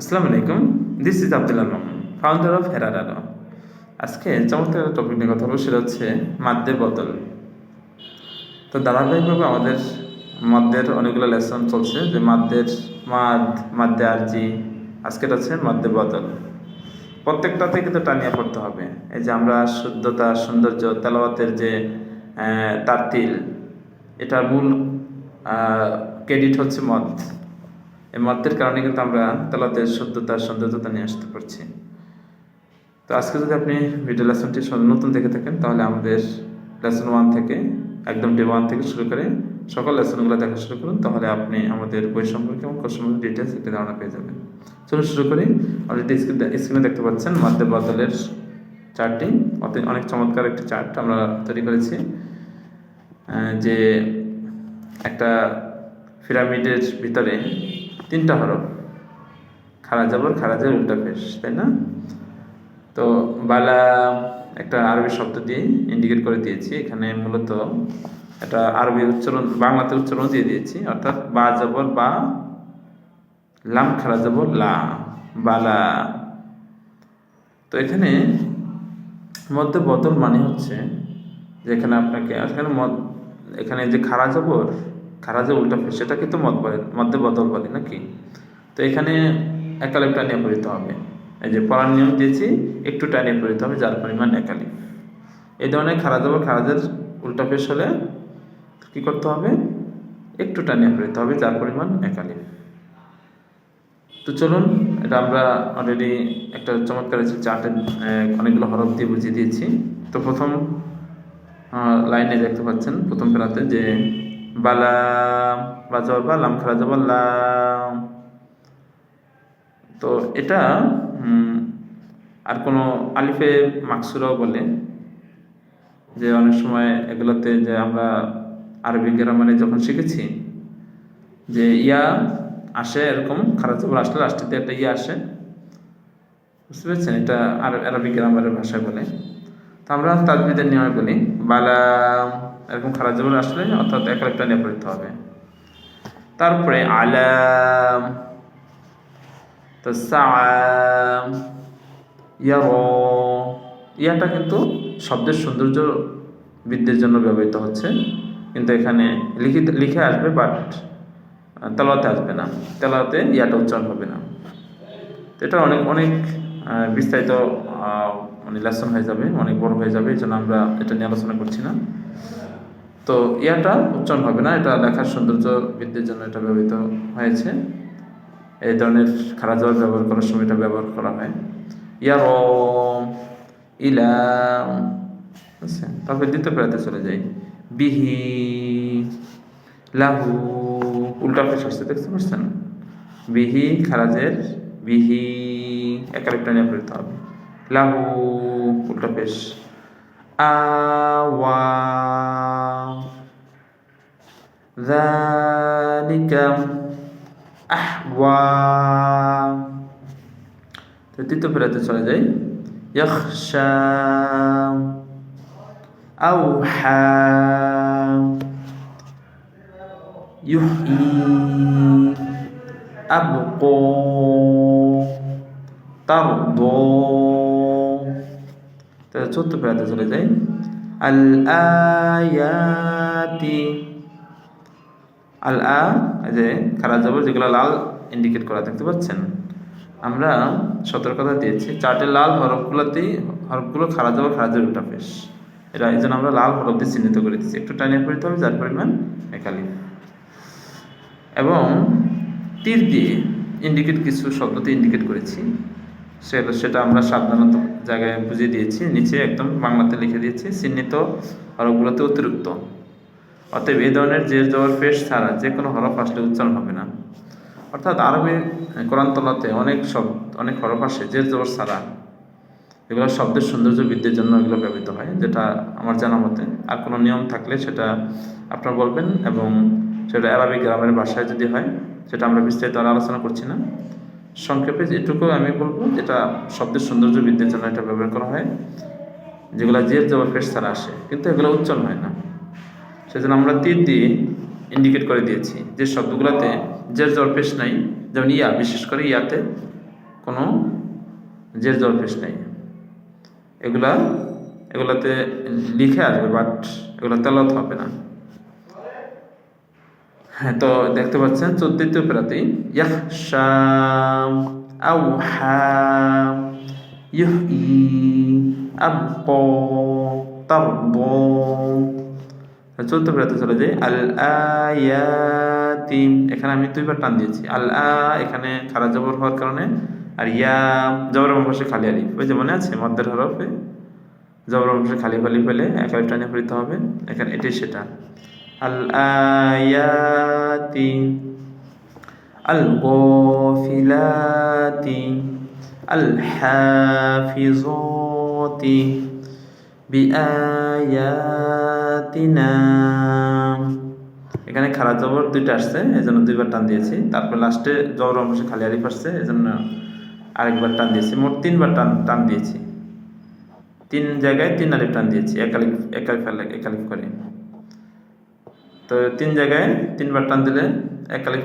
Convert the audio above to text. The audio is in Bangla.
আসসালামু আলাইকুম this is Abdul Alam founder of হেরার আলো আজকে চমৎকার একটা টপিক নিয়ে কথা বলব, সেটা হচ্ছে মাদ্যের বদল। তো ধারাবাহিকভাবে আমাদের মাদ্যের অনেকগুলো লেসন চলছে, যে মাদ্যের মাদ, মাদ্যে আরজি, আজকের হচ্ছে মাদ্যের বদল। প্রত্যেকটাতে কিন্তু টানিয়ে পড়তে হবে। এই যে আমরা শুদ্ধতা, সৌন্দর্য, তেলাওয়াতের যে তারতিল, এটার মূল ক্রেডিট হচ্ছে মদ। এই মদের কারণে কিন্তু আমরা তেলাতের শুদ্ধতা সৌন্দর্যতা নিয়ে আসতে পারছি। তো আজকে যদি আপনি ভিডিও লেসনটি নতুন দেখে থাকেন, তাহলে আমাদের লেসন ওয়ান থেকে, একদম ডে ওয়ান থেকে শুরু করে সকল লেসনগুলো দেখা শুরু করুন, তাহলে আপনি আমাদের বই সম্পর্কে এবং কোর্স সম্পর্কে ডিটেলস একটি ধারণা পেয়ে যাবেন। চলুন শুরু করি। অলরেডি স্ক্রিনে দেখতে পাচ্ছেন মাদ্দে বদলের চার্টটি অনেক চমৎকার একটি চার্ট আমরা তৈরি করেছি। যে একটা পিরামিডের ভিতরে তিনটা হরফ। খারা যাবর খারাজের উল্টা ফেস, তাই না? তো বালা একটা আরবি শব্দ দিয়ে ইন্ডিকেট করে দিয়েছি। এখানে মূলত একটা আরবি উচ্চারণ, বাংলাতে উচ্চারণ দিয়ে দিয়েছি। অর্থাৎ বা যাবর বা লাম খারা যাবর লা, বালা। তো এখানে মধ্যে বদল মানে হচ্ছে যে এখানে আপনাকে, এখানে এখানে যে খারা জবর খারা যে উল্টা সেটাকে তো মদ বলে মধ্যে বদল বলে নাকি? তো এখানে একালিপ টানিয়ে পড়িতে হবে। এই যে পড়ার নিয়ম দিয়েছি, একটু টানিয়ে পড়িতে হবে, যার পরিমাণ একালিপ। এই ধরনের খারা জবর খারাজের উল্টা ফেস হলে কি করতে হবে? একটু টানিয়ে পড়িতে হবে, যার পরিমাণ একালিপ। তো চলুন, এটা আমরা অলরেডি একটা চমৎকার চার্টে অনেকগুলো হরফ দিয়ে বুঝিয়ে দিয়েছি। তো প্রথম লাইনে দেখতে পাচ্ছেন, প্রথম ফেরাতে যে বালা বাজার বা লাম খারা যাবার লাম তো এটা আর কোনো আলিফে মাকসুরাও বলে যে অনেক সময় এগুলোতে যে আমরা আরবি গ্রামারে যখন শিখেছি যে ইয়া আসে এরকম খারাপ জবর আসলে লাস্টেতে একটা ইয়া আসে। বুঝতে পেরেছেন? এটা আর আরবি গ্রামারের ভাষায় বলে। তো আমরা তাজবিদের নিয়মে বলি, বালা এরকম খারাপ জবর আসলে অর্থাৎ এক একটা নিয়ে পড়তে হবে। তারপরে আলাম তো সাম ইয়ার, ইয়াটা কিন্তু শব্দের সৌন্দর্য বৃদ্ধির জন্য ব্যবহৃত হচ্ছে। কিন্তু এখানে লিখিত, লিখে আসবে বাট তেলাওয়াতে আসবে না। তেলাওয়াতে ইয়াটা উচ্চারণ হবে না। এটা অনেক অনেক বিস্তারিত মানে লেসন হয়ে যাবে, অনেক বড় হয়ে যাবে, এই জন্য আমরা এটা নিয়ে আলোচনা করছি না। তো ইয়াটা উচ্চারণ হবে না, এটা লেখার সৌন্দর্য বৃদ্ধির জন্য এটা ব্যবহৃত হয়েছে। এই ধরনের খারাপ জল ব্যবহার করার সময় এটা ব্যবহার করা হয়। ইয়ার ইলা বুঝছেন তারপরে দ্বিতীয় প্রায়তে চলে যাই। বিহি, লাহু, উল্টা ফেস আসছে, দেখতে পাচ্ছেন? বিহি, খারাজের বিহি। একালিপটা নিয়ে পড়তে হবে লাহু উল্টা ফেস আওয়া ذلك আহওয়া তো তৃতীয় ফেরাতে চলে যাই ইয়াখশা আউহা يحيي أبقى তার তাহলে চোদ্দ পেড়াতে চলে যাই আল আয়াতি আল আ যে খারাপ যাবে যেগুলো লাল ইন্ডিকেট করা দেখতে পাচ্ছেন আমরা সতর্কতা দিয়েছি চারটে লাল হরফগুলোতেই হরফগুলো খারাপ যাবে খারাপ যাবে পেশ এটা এই জন্য আমরা লাল হরফ দিয়ে চিহ্নিত করে দিচ্ছি একটু টাইনে পড়তে হবে যার পরিমাণ একালি এবং তীর দিয়ে ইন্ডিকেট কিছু শব্দতে ইন্ডিকেট করেছি সেটা সেটা আমরা সাবধানত জায়গায় বুঝিয়ে দিয়েছি। নিচে একদম বাংলাতে লিখে দিয়েছি, চিহ্নিত হরফগুলোতে অতিরিক্ত। অতএব এই ধরনের যে জবর পেশ ছাড়া যে কোনো হরফ আসলে উচ্চারণ হবে না। অর্থাৎ আরবি কোরআন তলাতে অনেক শব্দ অনেক হরফ আসে যে জবর ছাড়া। এগুলো শব্দের সৌন্দর্য বৃদ্ধির জন্য এগুলো ব্যবহৃত হয়, যেটা আমার জানা মতে আর কোনো নিয়ম থাকলে সেটা আপনারা বলবেন এবং সেটা আরবি গ্রামের ভাষায় যদি হয়, সেটা আমরা বিস্তারিত আলোচনা করছি না। সংক্ষেপে যেটুকু আমি বলব, যেটা শব্দের সৌন্দর্য বৃদ্ধির জন্য এটা ব্যবহার করা হয়, যেগুলো জের জবর পেশ ছাড়া আসে, কিন্তু এগুলো উচ্চারণ হয় না। সেজন্য আমরা তীর দিয়ে ইন্ডিকেট করে দিয়েছি যে শব্দগুলোতে জের জবর পেশ নাই, যেমন ইয়া, বিশেষ করে ইয়াতে কোনো জের জল পেশ নেই। এগুলা, এগুলাতে লিখে আসবে বাট এগুলো তেলত হবে না। হ্যাঁ তো দেখতে পাচ্ছেন চোদ্দতীয় প্রাতি ইয়াহশাম আব্ব তারব চোদ্দ প্রাতে চলে যাই, আল আয়াতি এখানে আমি দুইবার টান দিয়েছি। আল আ এখানে খারা জবর হওয়ার কারণে, আর ইয়া জবর পাশে খালি আলিফ। ওই যে মনে আছে মধ্যের হরফে জবর পাশে খালি খালি ফেলে এক টানে পড়িতে হবে। এখানে এটাই সেটা। গফিলাতি আল হাফিজতি বিআয়াতিনা। এখানে খারাপ জবর দুইটা আসছে এই জন্য দুইবার টান দিয়েছি। তারপর লাস্টে জবর অংশে খালি আলিফ আসছে এই জন্য আরেকবার টান দিয়েছি। মোট তিনবার টান টান দিয়েছি। তিন জায়গায় তিন আলিফ টান দিয়েছি, এক আলিফ এক আলিফ করে। তো তিন জায়গায় তিনবার টান দিলে এক আলিফ